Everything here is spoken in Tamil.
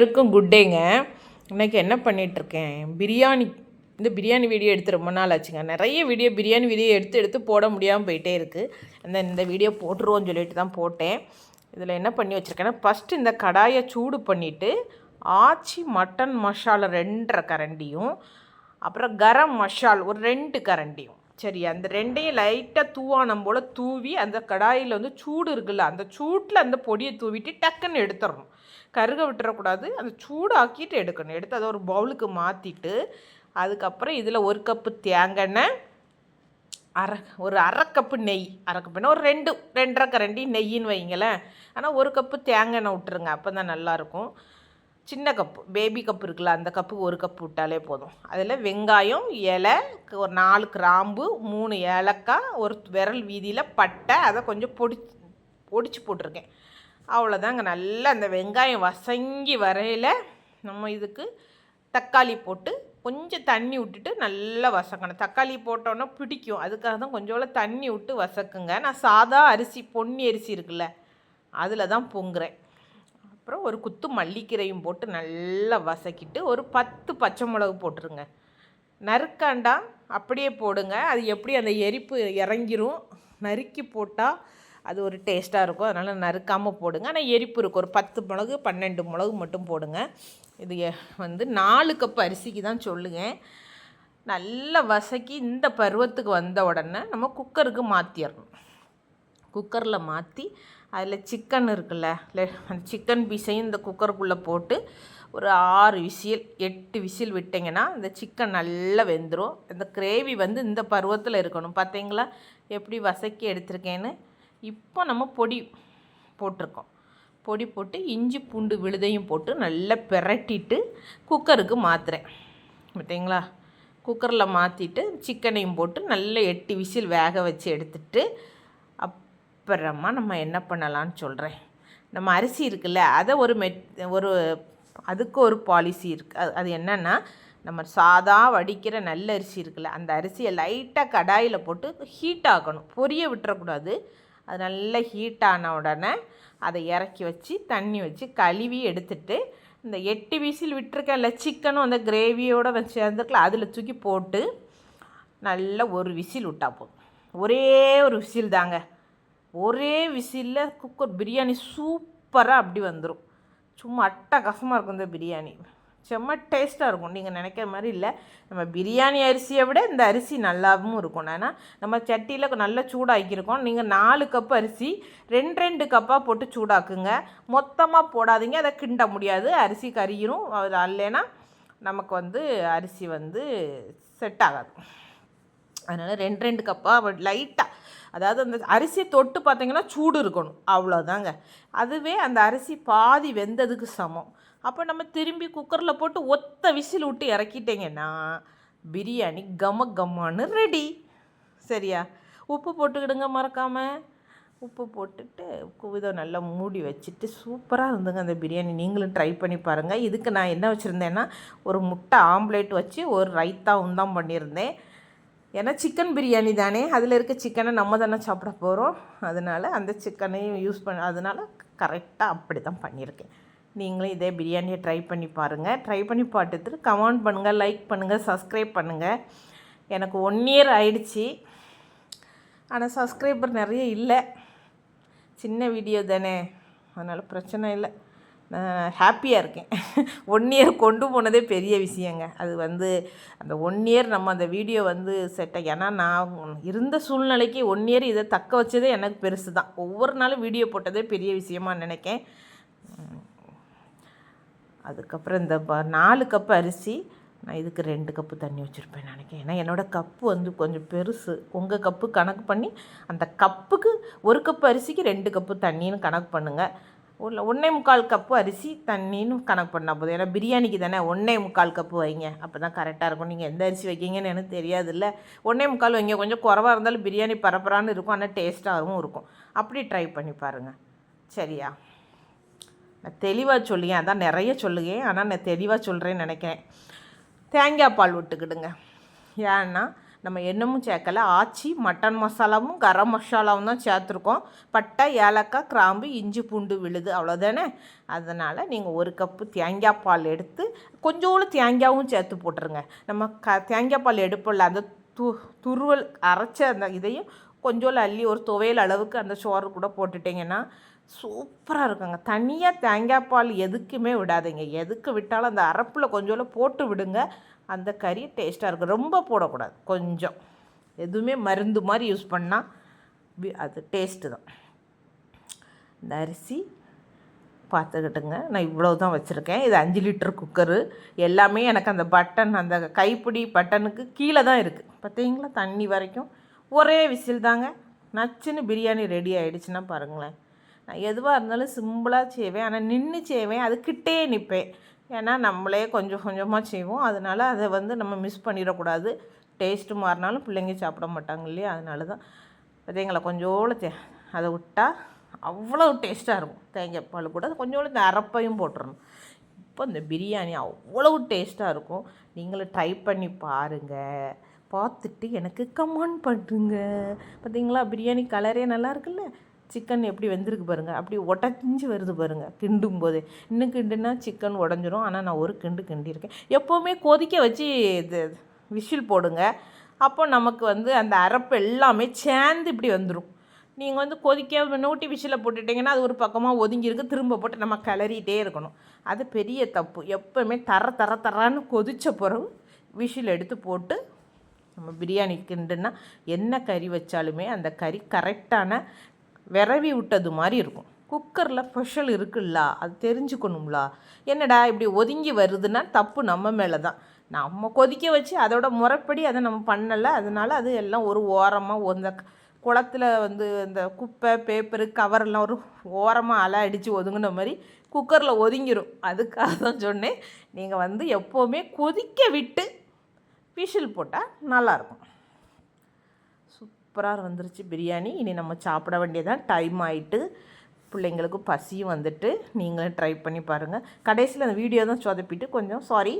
இருக்கும் குட் டேங்க இன்னைக்கு என்ன பண்ணிகிட்ருக்கேன் பிரியாணி இந்த பிரியாணி வீடியோ எடுத்து ரொம்ப நாள் ஆச்சுங்க. நிறைய வீடியோ பிரியாணி வீடியோ எடுத்து எடுத்து போட முடியாமல் போயிட்டே இருக்குது அந்த இந்த வீடியோ போட்டுருவோன்னு சொல்லிட்டு தான் போட்டேன். இதில் என்ன பண்ணி வச்சுருக்கேன்னா ஃபஸ்ட்டு இந்த கடாயை சூடு பண்ணிவிட்டு ஆச்சி மட்டன் மசாலா ரெண்டரை கரண்டியும் அப்புறம் கரம் மசால் ஒரு ரெண்டு கரண்டியும். சரி அந்த ரெண்டையும் லைட்டாக தூவானம் போல் தூவி அந்த கடாயில் வந்து சூடு இருக்குல்ல அந்த சூட்டில் அந்த பொடியை தூவிட்டு டக்குன்னு எடுத்துடணும். கருக விட்டுறக்கூடாது. அந்த சூடாக்கிட்டு எடுக்கணும். எடுத்து அதை ஒரு பவுலுக்கு மாற்றிட்டு அதுக்கப்புறம் இதில் ஒரு கப்பு தேங்காய் எண்ணெய் அரை ஒரு அரை கப்பு நெய். அரை கப்புனா ஒரு ரெண்டு ரெண்டரை கரண்டி நெய்யின்னு வைங்களேன் ஆனால் ஒரு கப்பு தேங்காய் எண்ணெய் விட்டுருங்க அப்போ தான் நல்லாயிருக்கும் சின்ன கப்பு பேபி கப்பு இருக்குல்ல அந்த கப்பு ஒரு கப்பு விட்டாலே போதும். அதில் வெங்காயம் இலை ஒரு நாலு கிராம்பு மூணு ஏலக்காய் ஒரு விரல் வீதியில் பட்டை அதை கொஞ்சம் பொடி பொடிச்சு போட்டிருக்கேன். அவ்வளோதாங்க நல்லா அந்த வெங்காயம் வசங்கி வரையில் நம்ம இதுக்கு தக்காளி போட்டு கொஞ்சம் தண்ணி விட்டுட்டு நல்லா வசக்கணும் தக்காளி போட்டோன்னா பிடிக்கும். அதுக்காக தான் கொஞ்சோட தண்ணி விட்டு வசக்குங்க. நான் சாதா அரிசி பொன்னி அரிசி இருக்குல்ல அதில் தான் பொங்குறேன். அப்புறம் ஒரு குத்து மல்லிக்கீரையும் போட்டு நல்லா வசக்கிட்டு ஒரு பத்து பச்சை மிளகு போட்டுருங்க. நறுக்காண்டா அப்படியே போடுங்க. அது எப்படி அந்த எரிப்பு இறங்கிரும். நறுக்கி போட்டால் அது ஒரு டேஸ்ட்டாக இருக்கும். அதனால் நறுக்காமல் போடுங்க. ஆனால் எரிப்பு இருக்கும். ஒரு பத்து மிளகு பன்னெண்டு மிளகு மட்டும் போடுங்க. இது வந்து நாலு கப் அரிசிக்கு தான் சொல்லுங்கள் நல்லா வசக்கி இந்த பருவத்துக்கு வந்த உடனே நம்ம குக்கருக்கு மாற்றிடணும் குக்கரில் மாற்றி அதில் சிக்கன் இருக்குல்ல அந்த சிக்கன் பீஸையும் இந்த குக்கருக்குள்ளே போட்டு ஒரு ஆறு விசில் எட்டு விசில் விட்டிங்கன்னா இந்த சிக்கன் நல்லா வெந்துடும் இந்த கிரேவி வந்து இந்த பருவத்தில் இருக்கணும். பார்த்தீங்களா எப்படி வசக்கி எடுத்திருக்கேன்னு? இப்போ நம்ம பொடி போட்டிருக்கோம். பொடி போட்டு இஞ்சி பூண்டு விழுதையும் போட்டு நல்லா பிரட்டிட்டு குக்கருக்கு மாற்றுறேன் பார்த்தீங்களா குக்கரில் மாற்றிட்டு சிக்கனையும் போட்டு நல்லா எட்டு விசில் வேக வச்சு எடுத்துட்டு அப்புறமா நம்ம என்ன பண்ணலான்னு சொல்கிறேன் நம்ம அரிசி இருக்குல்ல அதை ஒரு மெட் ஒரு அதுக்கு ஒரு பாலிசி இருக்குது அது என்னென்னா நம்ம சாதா வடிக்கிற நல்ல அரிசி இருக்குல்ல அந்த அரிசியை லைட்டாக கடாயில் போட்டு ஹீட் ஆக்கணும். பொரிய விட்டுறக்கூடாது. அது நல்லா ஹீட் ஆன உடனே அதை இறக்கி வச்சு தண்ணி வச்சு கழுவி எடுத்துட்டு இந்த எட்டு விசில் விட்டுருக்கேன்ல சிக்கனும் அந்த கிரேவியோடு வச்சு சேர்ந்துருக்கல அதில் தூக்கி போட்டு நல்லா ஒரு விசில் விட்டா போதும். ஒரே ஒரு விசில் தாங்க. ஒரே விசிலில் குக்கர் பிரியாணி சூப்பராக அப்படி வந்துடும் சும்மா அட்டகாசமாக இருக்கும் இந்த பிரியாணி. செம்ம டேஸ்ட்டாக இருக்கும். நீங்கள் நினைக்கிற மாதிரி இல்லை. நம்ம பிரியாணி அரிசியை விட இந்த அரிசி நல்லாவும் இருக்கும். ஏன்னா நம்ம சட்டியில் நல்லா சூடாக்கியிருக்கோம். நீங்கள் நாலு கப் அரிசி ரெண்டு ரெண்டு கப்பாக போட்டு சூடாக்குங்க. மொத்தமாக போடாதீங்க. அதை கிண்ட முடியாது. அரிசி கறியிரும் அது அல்லைன்னா நமக்கு வந்து அரிசி வந்து செட் ஆகாது. அதனால் ரெண்டு ரெண்டு கப்பாக லைட்டாக அதாவது அந்த அரிசியை தொட்டு பார்த்தீங்கன்னா சூடு இருக்கணும். அவ்வளோதாங்க அதுவே அந்த அரிசி பாதி வெந்ததுக்கு சமம். அப்போ நம்ம திரும்பி குக்கரில் போட்டு ஒத்த விசில் விட்டு இறக்கிட்டிங்கன்னா பிரியாணி கம கம்மான்னு ரெடி சரியா? உப்பு போட்டுக்கிடுங்க மறக்காமல் உப்பு போட்டுட்டு இதை நல்லா மூடி வச்சுட்டு சூப்பராக இருந்துங்க அந்த பிரியாணி. நீங்களும் ட்ரை பண்ணி பாருங்கள் இதுக்கு நான் என்ன வச்சுருந்தேன்னா ஒரு முட்டை ஆம்லேட் வச்சு ஒரு ரைத்தாவும் தான் பண்ணியிருந்தேன். ஏன்னா சிக்கன் பிரியாணி தானே? அதில் இருக்க சிக்கனை நம்ம தானே சாப்பிட போகிறோம் அதனால் அந்த சிக்கனையும் யூஸ் பண்ண அதனால் கரெக்டாக அப்படி தான் பண்ணியிருக்கேன். நீங்களும் இதே பிரியாணியை ட்ரை பண்ணி பாருங்கள் ட்ரை பண்ணி பார்த்துட்டு கமெண்ட் பண்ணுங்கள் லைக் பண்ணுங்கள் சப்ஸ்கிரைப் பண்ணுங்கள் எனக்கு ஒன் இயர் ஆயிடுச்சு. ஆனால் சப்ஸ்கிரைபர் நிறைய இல்லை. சின்ன வீடியோ தானே. அதனால் பிரச்சனை இல்லை. ஹாப்பியாக இருக்கேன். ஒன் இயர் கொண்டு போனதே பெரிய விஷயங்க. அது வந்து அந்த ஒன் இயர் நம்ம அந்த வீடியோ வந்து செட் ஏன்னா நான் இருந்த சூழ்நிலைக்கு ஒன் இயர் இதை தக்க வச்சதே எனக்கு பெருசு தான் ஒவ்வொரு நாளும் வீடியோ போட்டதே பெரிய விஷயமா நினைக்கேன். அதுக்கப்புறம் இந்த நாலு கப்பு அரிசி நான் இதுக்கு ரெண்டு கப்பு தண்ணி வச்சுருப்பேன் நினைக்கிறேன் ஏன்னா என்னோடய கப்பு வந்து கொஞ்சம் பெருசு. உங்கள் கப்பு கணக்கு பண்ணி அந்த கப்புக்கு ஒரு கப்பு அரிசிக்கு ரெண்டு கப்பு தண்ணின்னு கணக்கு பண்ணுங்கள் உள்ள ஒன்றே முக்கால் கப்பு அரிசி தண்ணின்னு கணக்கு பண்ணால் போதும். ஏன்னா பிரியாணிக்கு தானே ஒன்றே முக்கால் கப்பு வைங்க. அப்போ தான் கரெக்டாக இருக்கும். நீங்கள் எந்த அரிசி வைக்கிங்கன்னு எனக்கு தெரியாது இல்லை ஒன்றே முக்கால் வைங்க. கொஞ்சம் குறவாக இருந்தாலும் பிரியாணி பரப்பரான்னு இருக்கும். ஆனால் டேஸ்ட்டாகவும் இருக்கும். அப்படி ட்ரை பண்ணி பாருங்கள் சரியா? நான் தெளிவாக சொல்லுங்க. அதான் நிறைய சொல்லுங்க. ஆனால் நான் தெளிவாக சொல்கிறேன்னு நினைக்கிறேன். தேங்காய் பால் விட்டுக்கிடுங்க. ஏன்னா நம்ம என்னமும் சேர்க்கல. ஆச்சி மட்டன் மசாலாவும் கரம் மசாலாவும் தான் சேர்த்துருக்கோம். பட்டை ஏலக்காய் கிராம்பு இஞ்சி பூண்டு விழுது. அவ்வளோதானே அதனால் நீங்கள் ஒரு கப்பு தேங்காய் பால் எடுத்து கொஞ்சோண்டு தேங்காயும் சேர்த்து போட்டுருங்க. நம்ம க தேங்காய் பால் எடுப்போம்ல அந்த து துருவல் அரைச்ச அந்த இதையும் கொஞ்சோண்டு அள்ளி ஒரு துவையல் அளவுக்கு அந்த சோறு கூட போட்டுட்டிங்கன்னா சூப்பராக இருக்குங்க. தனியாக தேங்காய் பால் எதுக்குமே விடாதீங்க. எதுக்கு விட்டாலும் அந்த அரப்பில் கொஞ்சோல போட்டு விடுங்க. அந்த கறி டேஸ்ட்டாக இருக்கும். ரொம்ப போடக்கூடாது. கொஞ்சம். எதுவுமே மருந்து மாதிரி யூஸ் பண்ணால் அது டேஸ்ட்டு தான். இந்த அரிசி பார்த்துக்கிட்டுங்க. நான் இவ்வளோ தான் வச்சுருக்கேன். இது அஞ்சு லிட்டர் குக்கரு எல்லாமே எனக்கு அந்த பட்டன் அந்த கைப்பிடி பட்டனுக்கு கீழே தான் இருக்குது பார்த்தீங்களா? தண்ணி வரைக்கும். ஒரே விசில் தாங்க. நச்சுன்னு பிரியாணி ரெடி ஆகிடுச்சுன்னா பாருங்களேன். நான் எதுவாக இருந்தாலும் சிம்பிளாக செய்வேன். ஆனால் நின்று செய்வேன். அது கிட்டே நிற்பேன் ஏன்னா நம்மளே கொஞ்சம் கொஞ்சமாக செய்வோம். அதனால் அதை வந்து நம்ம மிஸ் பண்ணிடக்கூடாது. டேஸ்ட்டு மாறினாலும் பிள்ளைங்க சாப்பிட மாட்டாங்க இல்லையா? அதனால தான் பார்த்தீங்களா கொஞ்சோண்டு தே அதை விட்டால் அவ்வளோ டேஸ்ட்டாக இருக்கும். தேங்காய் பால் கூட கொஞ்சோண்டு இந்த அரப்பையும் போட்டுடணும் இப்போ இந்த பிரியாணி அவ்வளவு டேஸ்ட்டாக இருக்கும். நீங்களும் ட்ரை பண்ணி பாருங்கள் பார்த்துட்டு எனக்கு கமெண்ட் பண்ணுங்க. பார்த்தீங்களா பிரியாணி கலரே நல்லா இருக்குல்ல? சிக்கன் எப்படி வெந்திருக்கு பாருங்கள் அப்படி உடஞ்சி வருது பாருங்கள் கிண்டும் போதே இன்னும் கிண்டுனா சிக்கன் உடஞ்சிரும். ஆனால் நான் ஒரு கிண்டு கிண்டியிருக்கேன். எப்போவுமே கொதிக்க வச்சு இது விஷில் போடுங்க. அப்போ நமக்கு வந்து அந்த அரப்பு எல்லாமே சேர்ந்து இப்படி வந்துடும் நீங்கள் வந்து கொதிக்க நூட்டி விசில போட்டுட்டிங்கன்னா அது ஒரு பக்கமாக ஒதுங்கியிருக்கு. திரும்ப போட்டு நம்ம கிளறிட்டே இருக்கணும். அது பெரிய தப்பு. எப்போவுமே தர தர தரான்னு கொதிச்ச பிறகு விசில் எடுத்து போட்டு நம்ம பிரியாணி கிண்டுனா என்ன கறி வச்சாலுமே அந்த கறி கரெக்டான விரவி விட்டது மாதிரி இருக்கும். குக்கரில் ஸ்பெஷல் இருக்குல்ல அது தெரிஞ்சுக்கணும்ல? என்னடா இப்படி ஒதுங்கி வருதுன்னா தப்பு நம்ம மேலே தான் நம்ம கொதிக்க வச்சு அதோட முறைப்படி அதை நம்ம பண்ணலை அதனால் அது எல்லாம் ஒரு ஓரமாக அந்த குளத்துல வந்து இந்த குப்பை பேப்பரு கவரெல்லாம் ஒரு ஓரமாக அலை அடித்து ஒதுங்கின மாதிரி குக்கரில் ஒதுங்கிடும் அதுக்காக தான் சொன்னேன். நீங்கள் வந்து எப்போவுமே கொதிக்க விட்டு விசில் போட்டால் நல்லாயிருக்கும் சூப்பராக வந்துருச்சு பிரியாணி. இனி நம்ம சாப்பிட வேண்டியதான் டைம் ஆகிட்டு பிள்ளைங்களுக்கு பசியும் வந்துட்டு நீங்களும் ட்ரை பண்ணி பாருங்கள் கடைசியில் அந்த வீடியோ தான் சொதப்பிட்டு கொஞ்சம் சாரி